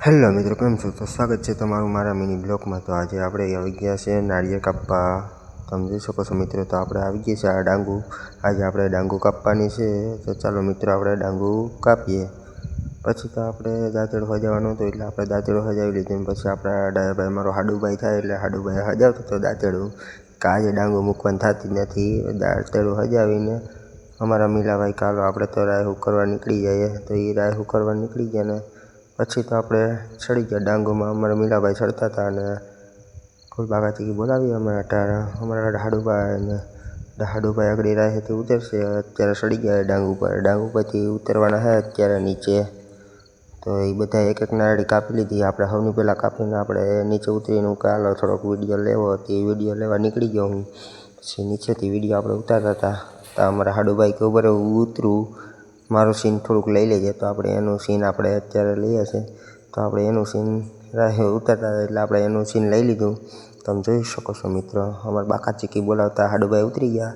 Hello મિત્રો, કેમ છો? તો સ્વાગત છે તમારું મારા મિની બ્લોગમાં તો આજે આપણે આવી ગયા છે નાળિયેર કાપવા. તમે જોઈ શકો છો મિત્રો, તો આપણે આવી ગયા છે આ ડાંગુ. આજે આપણે ડાંગુ કાપવાની છે. તો ચાલો મિત્રો, આપણે ડાંગુ કાપીએ. પછી તો આપણે દાંતેડો હજાવવાનું હતું એટલે આપણે દાંતેડો હજાવી લીધું પછી આપણા ડાયાભાઈ મારો હાડુભાઈ થાય એટલે હાડુભાઈ હજાવતો હતો દાંતેડું આજે ડાંગુ મૂકવાની થતી નથી. દાંતેડું હજાવીને અમારા મીલાભાઈ, કાલો, આપણે તો રાયહું કરવા નીકળી જઈએ. તો એ રાયહું કરવા નીકળી ગયા ને પછી તો આપણે ચડી ગયા ડાંગોમાં. અમારા મીરાભાઈ ચડતા હતા અને કોઈ બાગાથી બોલાવી અમે અટાર અમારા હાડુભાઈ અને હાડુભાઈ આગળ રાહેથી ઉતરશે. અત્યારે ચડી ગયા ડાંગ ઉપર. ડાંગ ઉપરથી ઉતરવાના છે અત્યારે નીચે. તો એ બધા એક એક નાળી કાપી લીધી. આપણે સૌની પહેલાં કાપીને આપણે નીચે ઉતરીને હું કાલો થોડોક વીડિયો લેવો તે વીડિયો લેવા નીકળી ગયો હું. પછી નીચેથી વીડિયો આપણે ઉતારતા હતા. તો અમારા હાડુભાઈ કે ઉપર ઉતરું. મારું સીન થોડુંક લઈ લઈએ તો આપણે એનું સીન આપણે અત્યારે લઈએ છીએ તો આપણે એનું સીન રાહે ઉતરતા એટલે આપણે એનું સીન લઈ લીધું. તમે જોઈ શકો છો મિત્રો, અમારા બાકા ચીકી બોલાવતા હાડુભાઈ ઉતરી ગયા.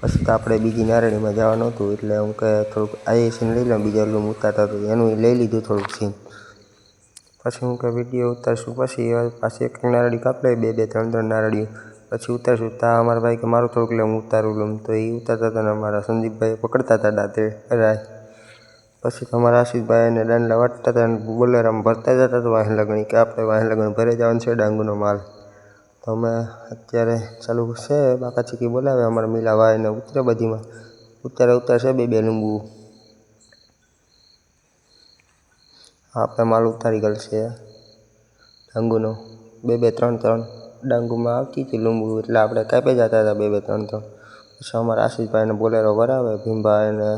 પછી તો આપણે બીજી નારણીમાં જવાનું હતું એટલે હું કે થોડુંક આ સીન લઈ લઉં બીજા રૂમ ઉતારતા હતું એનું લઈ લીધું થોડુંક સીન પછી હું કે વીડિયો ઉતારશું. પછી પાછી એક નારળી કાપડે બે બે, ત્રણ ત્રણ નારળીઓ પછી ઉતારશું. તા અમારા ભાઈ કે મારું થોડુંક લે, હું ઉતારું લઉં. તો એ ઉતારતા હતા ને અમારા સંદીપભાઈ પકડતા હતા દાંતે રાય. પછી તમારા આશીષભાઈ અને દાંડલા વાટતા હતા બોલેરામ ભરતા જતા હતા વાહન લગણી કે આપણે વાહન લગણ ભરે જવાનું છે ડાંગુનો માલ. તો અમે અત્યારે ચાલુ છે બાકા ચીકી બોલાવે અમારા મીલા ભાઈ ને ઉતરે બધીમાં. ઉતારે ઉતારશે બે બે લીંબુ. આપણે માલ ઉતારી ગયેલ છે ડાંગુનો. બે બે, ત્રણ ત્રણ. ડાંગુમાં આવતી હતી, લીંબુ એટલે આપણે કાપી જતા હતા બે બે ત્રણ ત્રણ. પછી અમારા આશીષભાઈને બોલેરો ભરાવે ભીમભાઈ ને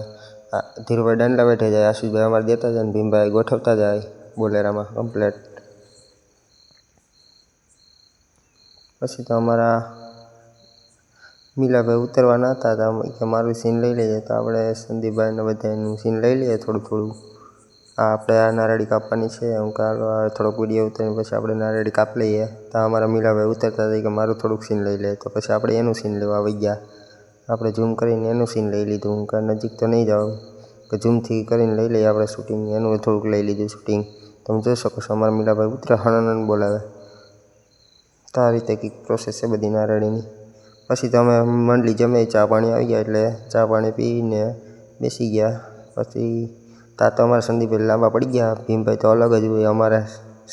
ધીરુભાઈ દાંડલા બેઠે જાય, આશીષભાઈ અમારે દેતા જાય ને ભીમભાઈ ગોઠવતા જાય બોલેરામાં કમ્પ્લેટ પછી તો અમારા મીલાભાઈ ઉતરવાના હતા તો કે મારું સીન લઈ લેજે, તો આપણે સંદીપભાઈને બધાનું સીન લઈ લઈએ થોડું થોડું. આપણે આ નારળી કાપવાની છે. હું કાલો થોડોક વીડિયો ઉતરીને પછી આપણે નારળી કાપ લઈએ. તો અમારા મીરાભાઈ ઉતરતા હતા કે મારું થોડુંક સીન લઈ લે. તો પછી આપણે એનું સીન લેવા આવી ગયા. આપણે ઝૂમ કરીને એનું સીન લઈ લીધું. હું કાં નજીક તો નહીં જાઉં. કે ઝૂમથી કરીને લઈ લઈએ આપણે શૂટિંગ એનું થોડુંક લઈ લીધું શૂટિંગ તમે જોઈ શકો છો અમારા મીરાભાઈ ઉતરે હણનન બોલાવે. તો આ રીતે કંઈક પ્રોસેસ છે બધી નારળીની પછી તો અમે મંડળી જમે, ચા પાણી આવી ગયા એટલે ચા પાણી પીને બેસી ગયા. પછી તા તો અમારા સંદીપભાઈ લાંબા પડી ગયા. ભીમભાઈ તો અલગ જ હોય અમારા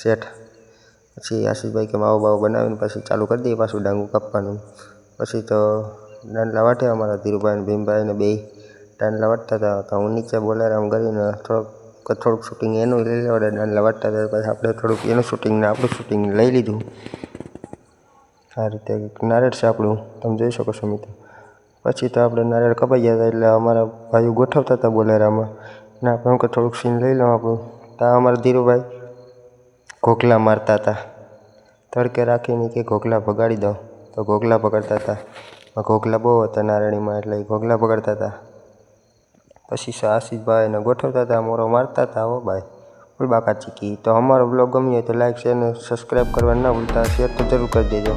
શેઠ. પછી આશીષભાઈ કે માવો બાવો બનાવીને પછી ચાલુ કરી દઈએ પાછું ડાંગું કાપવાનું. પછી તો ડાંડલા વાટે અમારા ધીરુભાઈ અને ભીમભાઈ ને બે ડાંડલા વાટતા હતા. તો હું નીચે બોલારામ કરીને થોડુંક થોડુંક શૂટિંગ એનું લઈ લેવા ડાંડલા વાટતા હતા પછી આપણે થોડુંક એનું શૂટિંગ ને આપણું શૂટિંગ લઈ લીધું. આ રીતે નારેળ છે આપણું. તમે જોઈ શકો છો મિત્રો. પછી તો આપણે નારેળ કપાઈ ગયા હતા એટલે અમારા ભાઈઓ ગોઠવતા હતા બોલેરામાં. ને આપણે કે થોડુંક સીન લઈ લઉં આપણું. ત્યાં અમારા ધીરુભાઈ ઘોઘલા મારતા હતા. તડકે રાખીને કે ઘોઘલા ભગાડી દો તો ઘોઘલા પકડતા હતા. ઘોઘલા બહુ હતા નારણીમાં, એટલે ઘોઘલા પકડતા હતા. પછી આશીષભાઈ એને ગોઠવતા હતા, મોરો મારતા હતા. હો ભાઈ ફૂલ બાકા ચીકી તો અમારો બ્લોગ ગમ્યો તો લાઈક શેર અને સબસ્ક્રાઈબ કરવા ના ભૂલતા. શેર તો જરૂર કરી દેજો.